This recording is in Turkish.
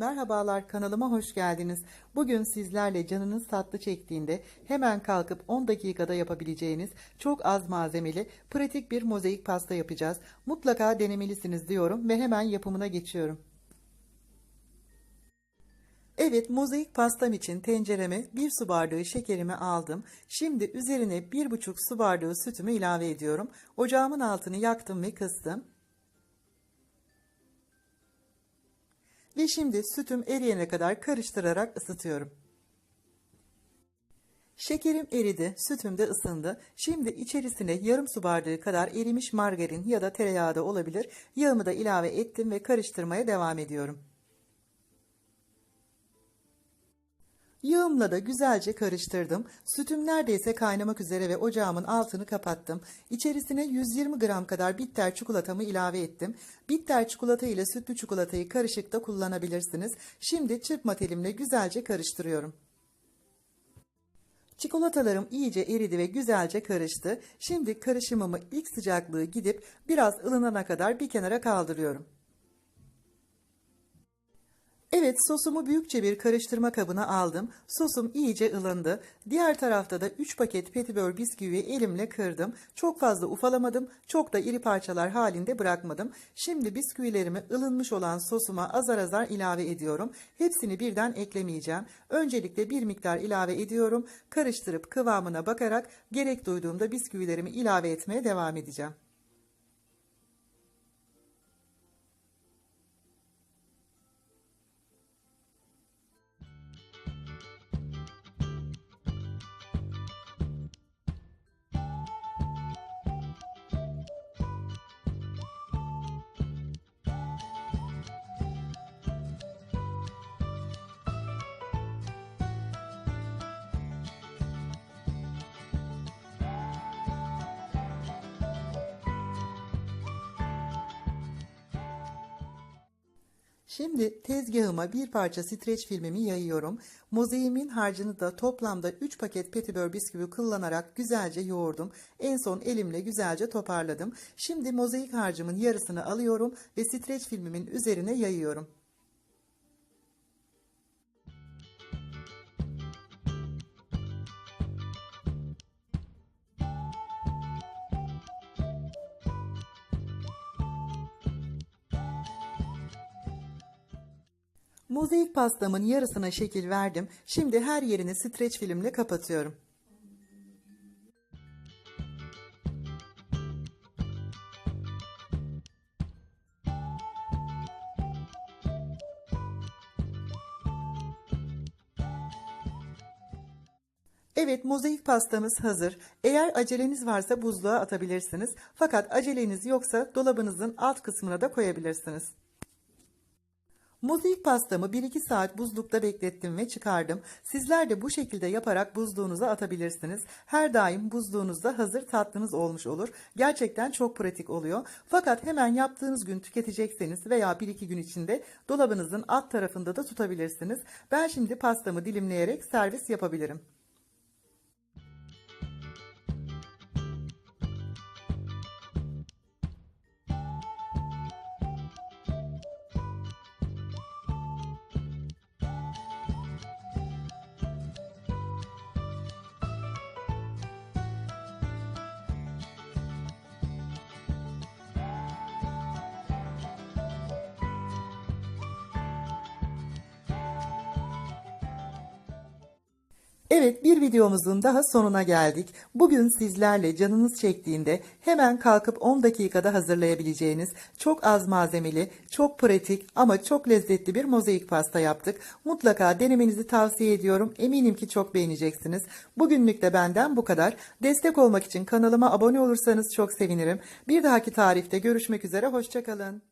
Merhabalar kanalıma hoş geldiniz. Bugün sizlerle canınız tatlı çektiğinde hemen kalkıp 10 dakikada yapabileceğiniz çok az malzemeli pratik bir mozaik pasta yapacağız. Mutlaka denemelisiniz diyorum ve hemen yapımına geçiyorum. Evet mozaik pastam için tencereme 1 su bardağı şekerimi aldım. Şimdi üzerine 1,5 su bardağı sütümü ilave ediyorum. Ocağımın altını yaktım ve kıstım. Ve şimdi sütüm eriyene kadar karıştırarak ısıtıyorum. Şekerim eridi, sütüm de ısındı. Şimdi içerisine yarım su bardağı kadar erimiş margarin ya da tereyağı da olabilir. Yağımı da ilave ettim ve karıştırmaya devam ediyorum. Yağımla da güzelce karıştırdım. Sütüm neredeyse kaynamak üzere ve ocağımın altını kapattım. İçerisine 120 gram kadar bitter çikolatamı ilave ettim. Bitter çikolata ile sütlü çikolatayı karışıkta kullanabilirsiniz. Şimdi çırpma telimle güzelce karıştırıyorum. Çikolatalarım iyice eridi ve güzelce karıştı. Şimdi karışımımı ilk sıcaklığı gidip biraz ılınana kadar bir kenara kaldırıyorum. Evet sosumu büyükçe bir karıştırma kabına aldım. Sosum iyice ılındı. Diğer tarafta da 3 paket petibör bisküvi elimle kırdım. Çok fazla ufalamadım. Çok da iri parçalar halinde bırakmadım. Şimdi bisküvilerimi ılınmış olan sosuma azar azar ilave ediyorum. Hepsini birden eklemeyeceğim. Öncelikle bir miktar ilave ediyorum. Karıştırıp kıvamına bakarak gerek duyduğumda bisküvilerimi ilave etmeye devam edeceğim. Şimdi tezgahıma bir parça streç filmimi yayıyorum. Mozaiğimin harcını da toplamda 3 paket petibör bisküvi kullanarak güzelce yoğurdum. En son elimle güzelce toparladım. Şimdi mozaik harcımın yarısını alıyorum ve streç filmimin üzerine yayıyorum. Mozaik pastamın yarısına şekil verdim. Şimdi her yerini streç filmle kapatıyorum. Evet mozaik pastamız hazır. Eğer aceleniz varsa buzluğa atabilirsiniz. Fakat aceleniz yoksa dolabınızın alt kısmına da koyabilirsiniz. Mozaik pastamı 1-2 saat buzlukta beklettim ve çıkardım. Sizler de bu şekilde yaparak buzluğunuza atabilirsiniz. Her daim buzluğunuzda hazır tatlınız olmuş olur. Gerçekten çok pratik oluyor. Fakat hemen yaptığınız gün tüketecekseniz veya 1-2 gün içinde dolabınızın alt tarafında da tutabilirsiniz. Ben şimdi pastamı dilimleyerek servis yapabilirim. Evet bir videomuzun daha sonuna geldik. Bugün sizlerle canınız çektiğinde hemen kalkıp 10 dakikada hazırlayabileceğiniz çok az malzemeli, çok pratik ama çok lezzetli bir mozaik pasta yaptık. Mutlaka denemenizi tavsiye ediyorum. Eminim ki çok beğeneceksiniz. Bugünlük de benden bu kadar. Destek olmak için kanalıma abone olursanız çok sevinirim. Bir dahaki tarifte görüşmek üzere. Hoşçakalın.